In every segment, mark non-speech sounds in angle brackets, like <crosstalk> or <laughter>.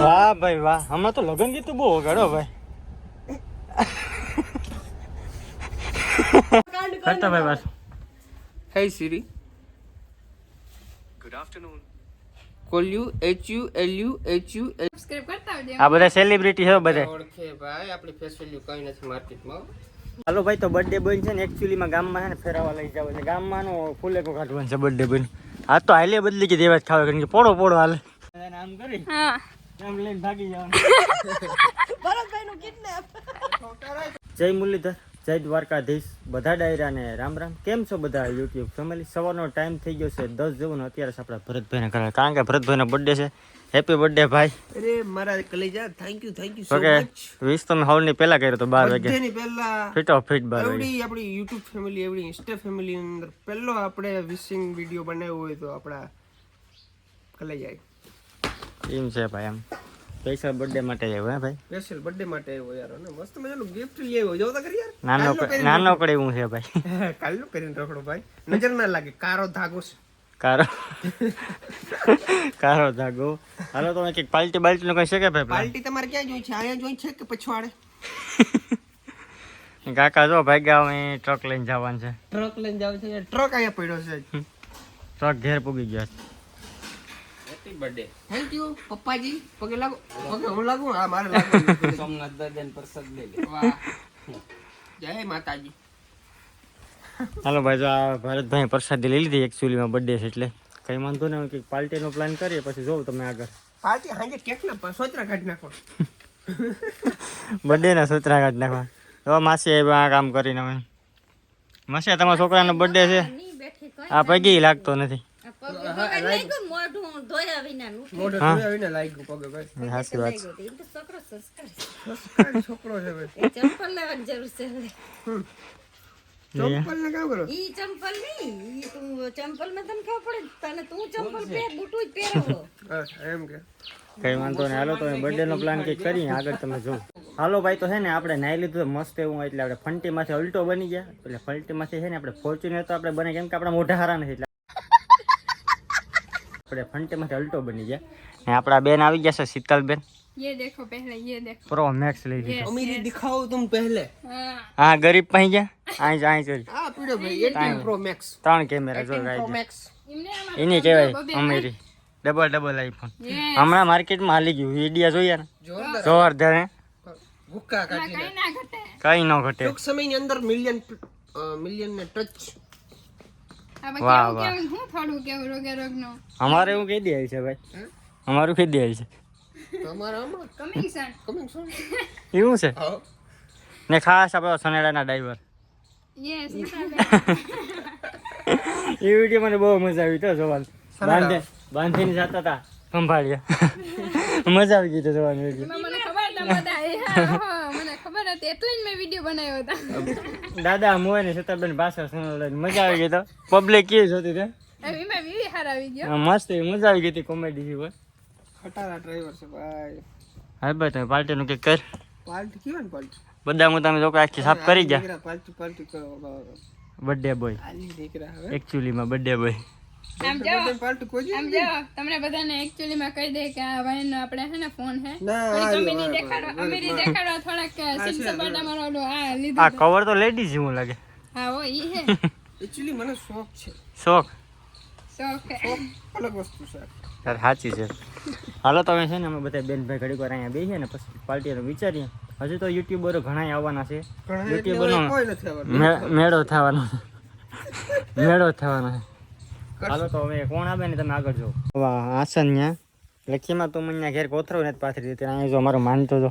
વાહ ભાઈ વાહ. હમણાં તો લગન ગીત બહુ વગાડો ભાઈ. કરતા ભાઈ બસ hey Siri good afternoon call U H U L U H U subscribe કરતા આવજો. આ બધા સેલિબ્રિટી છે બધા. ઓળખે ભાઈ. આપણી ફેસ વેલ્યુ કઈ નથી માર્કેટમાં. હાલો ભાઈ તો બર્થડે બોય છે ને એકચ્યુઅલીમાં ગામમાં છે ને ફેરવા લઈ જાવ છે. ગામમાં નો ફૂલેકો કાઢવાનું છે બર્થડે બોય આ તો હાલે બદલી કે દેવા જ ખાવે કારણ કે પોડો પોડો હાલે. આમ કરી હા. આમ લઈને ભાગી જવાનું. જય મુરલીધર જય દ્વારકાધીશ. બધા ડાયરાને રામ રામ. કેમ છો બધા યુટ્યુબ ફેમિલી સવારનો ટાઈમ થઈ ગયો છે દસ જેવું ને અત્યારે છે આપણા ભરતભાઈને કરે કારણ કે ભરતભાઈનો બર્થડે છે. હેપી બર્થડે ભાઈ. અરે મારા કલેજા thank you thank you okay વીસ તમે હવની પહેલા કર્યો તો બાર વાગે ની પહેલા ઓફ ફીટ બાર એવડી આપણી યુટ્યુબ ફેમિલી એવડી ઇન્સ્ટા ફેમિલી અંદર પહેલો આપણે વિશિંગ વીડિયો બનાવ્યો હોય તો આપણા કલેજા એમ છે ભાઈ એમ. સ્પેશિયલ બર્થડે માટે આવ્યો હે ભાઈ? સ્પેશિયલ બર્થડે માટે આવ્યો યાર અને મસ્ત મજાનું ગિફ્ટ લઈ આવ્યો. જો કરી યાર. નાનો નાનો કડે હું છે ભાઈ. <laughs> કાલનું કરીને રખડો ભાઈ. નજર ના લાગે કારો ધાગો છે. કારો <laughs> કારો ધાગો. હાલો તો એક પાલટી બાલ્ટી નું કહી છે કે ભાઈ પાલટી તમારે ક્યાં જોઈ છે? અહીંયા જોઈ છે કે પછવાડે? <laughs> કાકા જો ભાઈ ભાગ્યા અમે ટ્રક લઈને જવાનું છે. ટ્રક લઈને જવાનું છે ટ્રક અહીંયા પડ્યો છે. ટ્રક ઘેર પૂગી ગયા છે. હેપી બર્થડે થેન્ક યુ પપ્પાજી. પગે લાગો. પગે હું લાગુ? હા મારે લાગુ <laughs> સોમનાથ દાદા પ્રસાદ લઈ લે. વાહ. જય માતાજી. હાલો ભાઈ જો આ ભરતભાઈ પ્રસાદી લઈ લીધી એકચ્યુઅલીમાં બર્થડે છે એટલે. કઈ વાંધો નહીં કે પાર્ટીનો પ્લાન કરીએ પછી જોઉં તમે આગળ. પાર્ટી હાજે કેક ના સોચરા કાઢી નાખો. બર્થડેના સૂત્રા કાઢી નાખવા. તો માસી આવ્યા આ કામ કરીને અમે માસી તમારા છોકરાનો બર્થડે છે. આ પગી લાગતો નથી. મોઢું ધોયા વિનાનું મોઢો હા. વિના લાગ્યું પગે ભાઈ. સાચી વાત છે. તો છોકરો સંસ્કાર છોકરો છે ભાઈ. ચંપલ લેવાની જરૂર છે ચંપલ ને કામ કરો? ઈ ચંપલ નહીં તું ચંપલમાં તને ખબર પડે તને તું ચંપલ પહેર બુટું જ પહેરવો. એમ કે. કઈ વાંધો નહીં. હાલો તમે બર્થડે નો પ્લાન કંઈક કરીએ. આગળ તમે જો હાલો ભાઈ તો છે ને આપણે નાઈ લીધું મસ્ત એવું એટલે આપણે ફંટીમાંથી અલ્ટો બની ગયા. એટલે ફંટીમાંથી છે ને આપણે ફોર્ચ્યુનર તો આપણે બને કેમ કે આપણા મોઢા હારા નથી એટલે આપણે ફંટીમાંથી અલ્ટો બની ગયા ને આપણા બેન આવી ગયા છે શીતલબેન ये देखो पहले ये देखो પ્રો મેક્સ લઈ લીધો અમીરી દિખાઓ તુમ પહેલે हाँ હા ગરીબ પાઈ ગયા અહીં અહીં ચોરી આ પીડો ભાઈ 18 પ્રો મેક્સ ત્રણ કેમેરા જો પ્રો ગાઈ મેક્સ इमने आमा એની કહેવાય અમેરી ડબલ ડબલ આઈફોન ये હમણાં માર્કેટમાં હાલી ગયું વિડિયા જોઈએ ને જોરદાર જોરદાર હે ભૂક્કા કાઢી कहीं ना घटे કઈ ન ઘટે ટૂંક સમયની અંદર મિલિયન મિલિયન ને ટચ વાહ વાહ. હું ફાડું કેવું રોગે રોગનો? અમારે એવું કહી દેવાય છે ભાઈ. અમારું કહી દેવાય છે. એવું છે? ને ખાસ આપણો સનેડાના ડ્રાઈવર. <laughs> એ વીડિયો મને બહુ મજા આવી તો જોવાનું. બાંધે બાંધીને જતા હતા સંભાળ્યા <laughs> મજા આવી ગઈ તો જોવાનું વીડિયો એટલે જ મેં વિડિયો બનાવ્યો હતો. દાદા મોય ને સતાબેન ભાષા સુનાવડાવી મજા આવી ગઈ તો. પબ્લિક કેવી જોતી તે? એમાં વિવી હાર આવી ગયો. મસ્ત મજા આવી ગઈ હતી કોમેડી થી ખટારા ડ્રાઈવર છે ભાઈ. હા ભાઈ તમે પાર્ટીનું કંઈક કર. પાર્ટી કેવો ને પાર્ટી? બધા હું તમે લોકો આખી સાફ કરી ગયા પાર્ટી પાર્ટી કરો બર્થડે બોય એકચ્યુઅલી માં બર્થડે બોય આમ પાર્ટી જો તમને બધાને એકચ્યુઅલી માં કહી દે કે આ ભાઈ નો આપણે હે ને ફોન હે ના, થોડીક આ અમીરી જો, અમીરી દેખાડવા થોડાક સિંગ સપાટા મારો ઓલો આ આ કવર તો લેડીઝ જેવું લાગે. હા ઓ ઈ હે એકચ્યુઅલી <laughs> મને શોખ છે. શોખ. શોખ અલગ વસ્તુ છે. સર સાચી છે. હાલો તમે છે ને અમે બધા બેન ભાઈ ઘડીક વાર અહીંયા બેસીએ ને પછી પાર્ટીનો વિચારીએ. હજુ તો યુટ્યુબરો ઘણા આવવાના છે. મે- મેળો થવાનો મેળો થવાનો છે. હાલો તો હવે કોણ આવે ને તમે આગળ જો. આસન ન્યા. લખીમાં તું મને ઘેર કોથરો ને પાથરી દીધી અહીંયા જો અમારો માનતો જો.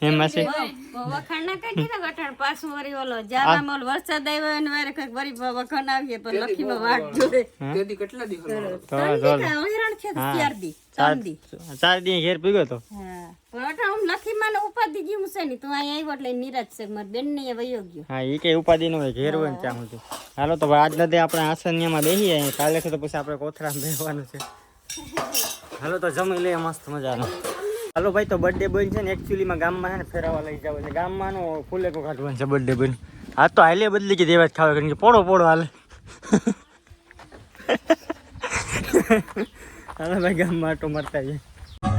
એમાં છે વખાણ ના કરી ને વખાણ પાછું વળી ઓલો જાવામાં ઓલો વરસાદ આવ્યો એને વારે કંઈક વળી વખાણ આવીએ પણ લખીમાં વાટ જોડે તેથી કેટલા દિવસ તો હેરાન છે તો ચાર દી ચાર દી. ચાર દી ઘેર પીગો તો. હા. પણ અટાણ હું લખીમાં ગયું છે ને તું અહીંયા આવ્યો એટલે નિરાજ છે મારી બેન ને વયો ગયો. હા એ કઈ ઉપાધિ નો ઘેર હોય ને ત્યાં સુધી. હાલો તો આજ નથી આપણે આસનિયામાં બેસીએ. કાલે છે તો પછી આપણે કોથરામાં બેસવાનું છે. હાલો તો જમી લઈએ મસ્ત મજાનો. હાલો ભાઈ તો બર્થડે બોય છે ને એકચ્યુઅલીમાં ગામમાં ને ફેરવા લઈ જાવ છે. ગામમાં નો ફૂલેકો કાઢવાનું છે બર્થડે બોય હા તો હાલે બદલી કે દેવા જ ખાવે કારણ કે પોડો પોડો હાલે. <laughs> હાલો ભાઈ ગામમાં આટો મરતા જઈએ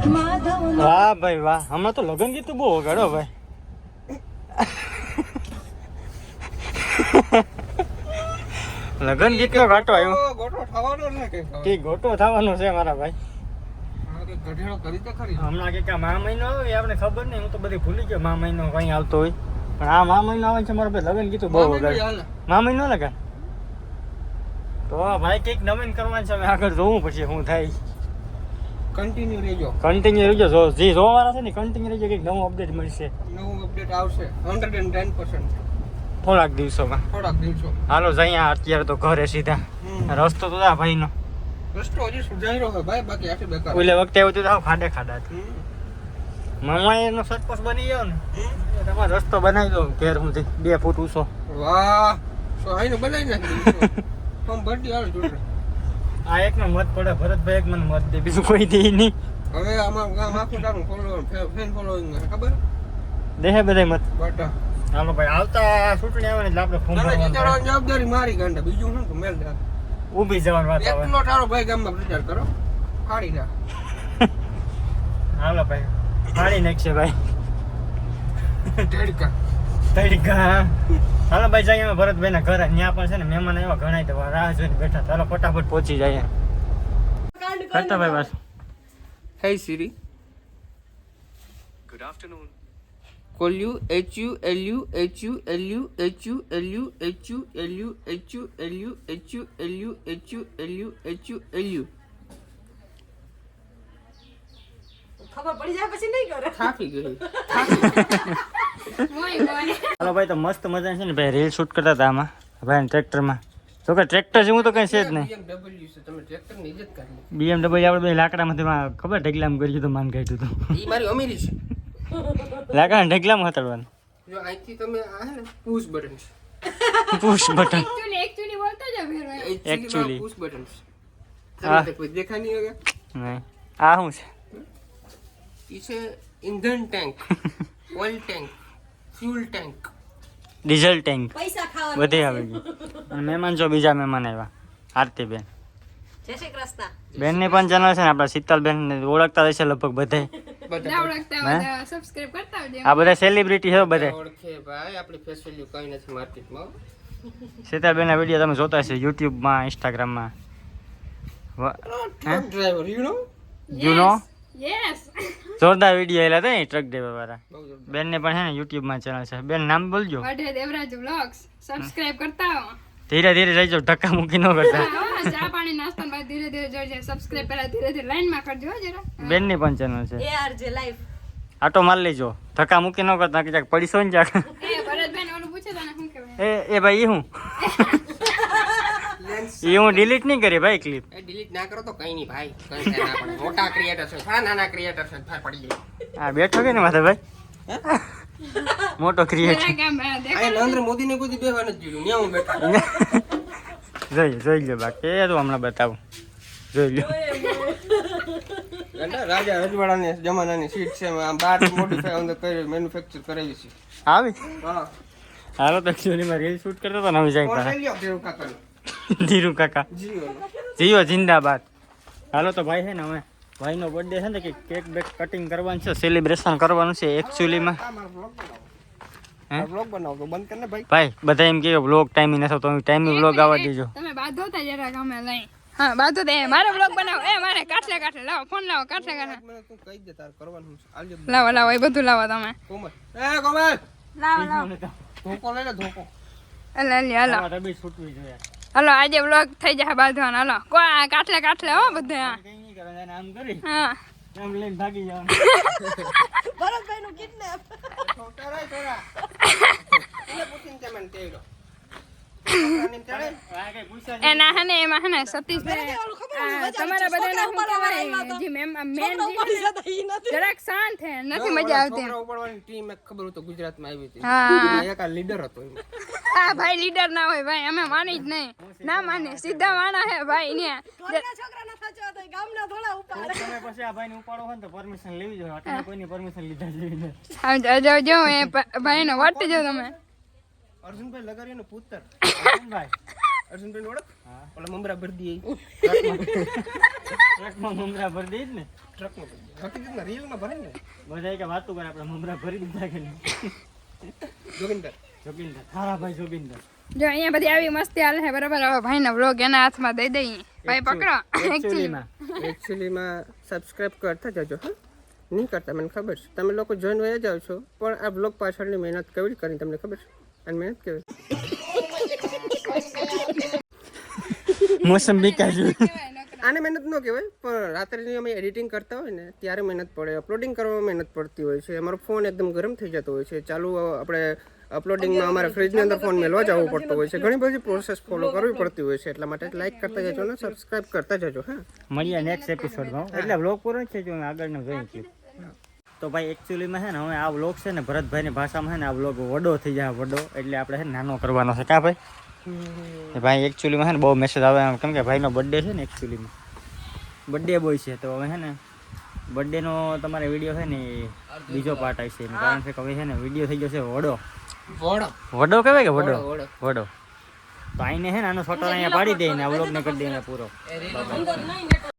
વાહ ભાઈ વાહ. હમણાં તો લગ્ન ગીત બહુ વગાડો ભાઈ. લગ્ન ગીત નો ઘાટો આવ્યો. ગોટો થવાનો ને કે ગોટો થવાનો છે મારા ભાઈ. હમણાં કે મા મહિનો આવે એ આપણે ખબર નહીં હું તો બધી ભૂલી ગયો મા મહિનો કઈ આવતો હોય. પણ આ મા મહિનો આવે છે મારા ભાઈ લગન ગીતો બહુ વગાડે. મા મહિનો લગા તો ભાઈ કંઈક નવીન કરવાનું છે આગળ જોવું પછી શું થાય. કન્ટિન્યુ રહેજો. કન્ટિન્યુ રહેજો. જો જે જોવાવાળા છે ને કન્ટિન્યુ રહેજો કંઈક નવું અપડેટ મળશે. નવું અપડેટ આવશે. હંડ્રેડ એન્ડ ટેન પર્સન્ટ થોડાક દિવસોમાં. થોડાક દિવસો. હાલો જઈએ અત્યારે તો ઘરે સીધા. રસ્તો તો તા ભાઈનો. રસ્તો હજી સુધારી રહ્યો ભાઈ બાકી આખી બેકાર. ઓલે વખતે એવું તો ખાડે ખાડા એનો સટપસ બની ગયો ને. તમારે રસ્તો બનાવી દો ઘેર હું બે ફૂટ ઊંચો. વાહ. સો બનાવી નાખી ફોર્મ <laughs> ભરતી આવે જોડે. આ એક નો મત પડે ભરતભાઈ એક મને મત દે બીજું કોઈ દે નહીં. હવે આમાં ગામ આખું તારું ફોલોવર ફેન ફોલોઈંગ ખબર? દેહે બધા મત. બટા. હાલો ભાઈ આવતા ચૂંટણી આવે ને એટલે આપણે ફોન ભરવાનું જવાબદારી મારી ગાંડા બીજું શું મેલ દે. ઊભી જવાનું વાત આવે. એકનો તારો ભાઈ ગામમાં પ્રચાર કરો. ફાડી ના <laughs> હાલો ભાઈ ફાડી નાખશે ભાઈ. તડકા તડકા હાલો ભાઈ જઈએ અમે ભરતભાઈ ના ઘરે. ત્યાં પણ છે ને મહેમાન એવા ઘણા તો રાહ જોઈને બેઠા. ચાલો ફટાફટ પહોંચી જાય કરતા ભાઈ બસ hey Siri good afternoon call U H U L U H U L U H U L U H U L U H U L U H U L U H U L U H U L U ખબર પડી જાય પછી નહીં કરે. થાકી ગઈ. <laughs> હાલો ભાઈ તો મસ્ત મજા છે ને ભાઈ રીલ શૂટ કરતા હતા આમાં ભાઈ ટ્રેક્ટરમાં તો કે ટ્રેક્ટર જેવું તો કઈ છે જ નહીં. BMW છે તમે ટ્રેક્ટરની ઇજ્જત કરી બીએમડબલ્યુ આપણે લાકડામાંથી માં ખબર ઢગલામ કરી દીધું માન કાઢ્યું હતું મારી અમીરી છે. લાકડા ઢગલામ હતાડવાનું જો અહીંથી તમે આ ને પુશ બટન છે. Push button actually Actually. Push button છે. હા. કોઈ દેખાય નહીં હવે. નહીં. આ શું છે? ઈ છે ઇંધન tank oil tank fuel tank. Diesel tank. પૈસા ખાવા બધે આવી ગયું અને મહેમાન જો બીજા મહેમાન આવ્યા. આરતીબેન જય શ્રી કૃષ્ણ. બેનની પણ ચેનલ છે ને આપણા શીતલબેન ઓળખતા રહેશે લગભગ બધે. બધા હે? આ બધા સેલિબ્રિટી છે બધે. ઓળખે ભાઈ આપણી ફેસ વેલ્યુ કઈ નથી માર્કેટમાં શીતલબેનના વીડિયો તમે જોતા હશે યુટ્યુબમાં ઇન્સ્ટાગ્રામમાં driver you know you know જોરદાર વિડિયો આયલા હતા ને ટ્રક ડ્રાઈવર વાળા. બેન ને બેનને પણ હે ને યુટ્યુબમાં ચેનલ છે. બેન નામ બોલજો. વઢે દેવરાજ વ્લોગ્સ સબસ્ક્રાઇબ કરતા આવો ધીરે ધીરે જઈજો ધક્કા મૂકી ન કરતા. હા, ચા પાણી નાસ્તા બાદ ધીરે ધીરે જઈજો સબસ્ક્રાઇબ પહેલા ધીરે ધીરે લાઈનમાં કરજો જરા. બેનની પણ ચેનલ છે. એ આર લાઈફ આટો માર લેજો. ધક્કા મૂકી ન કરતા કે પડી સો ને જાક એ ભરતબેન ઓલું પૂછે તને શું કહેવાય? એ એ ભાઈ એ હું? <laughs> એ હું ડિલીટ નહીં કરી ભાઈ ક્લિપ એ ડિલીટ ના કરો તો કઈ નહીં ભાઈ. કઈ ના પડે. મોટા ક્રિએટર છે. ઘણા નાના ક્રિએટર છે. ફાર પડી જાય આ બેઠો કે ને માથે ભાઈ? મોટો ક્રિએટર આ નરેન્દ્ર મોદી ને કોઈ બેહવા નથી જોયું ત્યાં હું બેઠા <laughs> જોઈ જોઈ લે બાકી એ તો હમણાં બતાવું. જોઈ લો ગાંડા રાજા રજવાડાની જમાનાની સીટ છે. આમ બાર મોડિફાઈ અંદર કરી મેન્યુફેક્ચર કરાવી છે. આવી? હા. હાલો તો એકચ્યુઅલીમાં રીલ શૂટ કરતો હતો ને હવે જાય ધીરુ કાકા જીઓ જીઓ જિંદાબાદ. હાલો તો ભાઈ છે ને હવે ભાઈનો બર્થડે છે ને કે કેક બેક કટિંગ કરવાનું છે સેલિબ્રેશન કરવાનું છે એકચ્યુઅલીમાં ભાઈ. ભાઈ બધા એમ કે બ્લોગ ટાઈમિંગ નથી તો ટાઈમિંગ બ્લોગ આવવા દેજો. તમે બાંધો તા જરાક અમે લઈ. હા બાંધો તે. મારો બ્લોગ બનાવો. એ મારે કાઠલે કાઠલે લાવો ફોન લાવો કાઠલે કાઠલે તું કહી દે તાર કરવાનું છે. લાવો લાવો એ બધું લાવો તમે. કોમલ. એ કોમલ. લાવો લાવો. ધોકો લઈ લે ધોકો હાલો. હાલો રબી છૂટવી જોઈએ. હલો આજે બ્લોક થઈ જાય બાંધવાનો. હલો કો કાટલે કાટલે હો બધે હા. <laughs> એના હે એમાં હે ને તમારા બધાને હું કહેવાય નથી. મજા આવતી ટીમ ખબર આવી હતી. લીડર હતો આ ભાઈ લીડર ના હોય ભાઈ અમે માની જ નહીં. ના માને સીધા માણા હે ભાઈ ને. ઘરના છોકરા તો ગામના થોડા ઉપાડે. તમે પછી આ ભાઈને ઉપાડો હોય ને તો પરમિશન લેવી જોઈએ. કોઈની પરમિશન લીધા જેવી નથી. આમ જો જો એ ભાઈ નો વટ જો તમે. અર્જુનભાઈ લગારીનો પુત્ર. ભાઈ અર્જુનભાઈ ઓળખ? ઓલા મમરા ભરી દઈએ ટ્રકમાં મમરા ભર દઈ ને. ટ્રકમાં રીલમાં ભરે ને. બધા કે વાતું કરે આપણે મમરા ભરી દીધા કે જોગિંદર. જોગિંદર થારા ભાઈ જોગિંદર. જો અહીંયા બધી આવી મસ્તી હાલે છે બરાબર? હવે ભાઈનો બ્લોગ એના હાથમાં દઈ દઈએ. ભાઈ પકડો. એકચ્યુઅલીમાં એકચ્યુઅલીમાં સબસ્ક્રાઇબ કરતા જજો હા? નહીં કરતા મને ખબર છે. તમે લોકો જોઈન વયા જાઓ છો પણ આ બ્લોગ પાછળની મહેનત કેવી કરી તમને ખબર છે? અને મહેનત કેવી મોસંબી કાજુ આને મહેનત ન કહેવાય પણ રાત્રે અમે એડિટિંગ કરતા હોય ને ત્યારે મહેનત પડે. અપલોડિંગ કરવામાં મહેનત પડતી હોય છે. અમારો ફોન એકદમ ગરમ થઈ જતો હોય છે. ચાલુ આપણે અપલોડિંગમાં અમારે ફ્રિજની અંદર ફોન મેળવા જવું પડતો હોય છે. ઘણી બધી પ્રોસેસ ફોલો કરવી પડતી હોય છે. એટલા માટે લાઈક કરતા જજો ને સબસ્ક્રાઇબ કરતા જજો હા. મળીએ નેક્સ્ટ એપિસોડમાં એટલે બ્લોગ પૂરો છે જો આગળનો જોઈ છીએ તો ભાઈ એકચ્યુઅલીમાં છે ને હવે આ વ્લોગ છે ને ભરતભાઈની ભાષામાં છે ને આ વ્લોગ વડો થઈ જાય વડો. એટલે આપણે છે ને નાનો કરવાનો છે. કા ભાઈ? ભાઈ એકચ્યુઅલીમાં છે ને બહુ મેસેજ આવે કેમ કે ભાઈનો બર્થડે છે ને એકચ્યુઅલીમાં બર્થડે બોય છે. તો હવે છે ને બર્થડેનો તમારે વીડિયો છે ને બીજો પાર્ટ આવશે કારણ કે હવે છે ને વીડિયો થઈ ગયો છે વડો. વડો. વડો કહેવાય કે વડો વડો. તો આઈને છે ને આનો ફોટો અહીંયા પાડી દે ને આ વ્લોગને કરી દે પૂરો.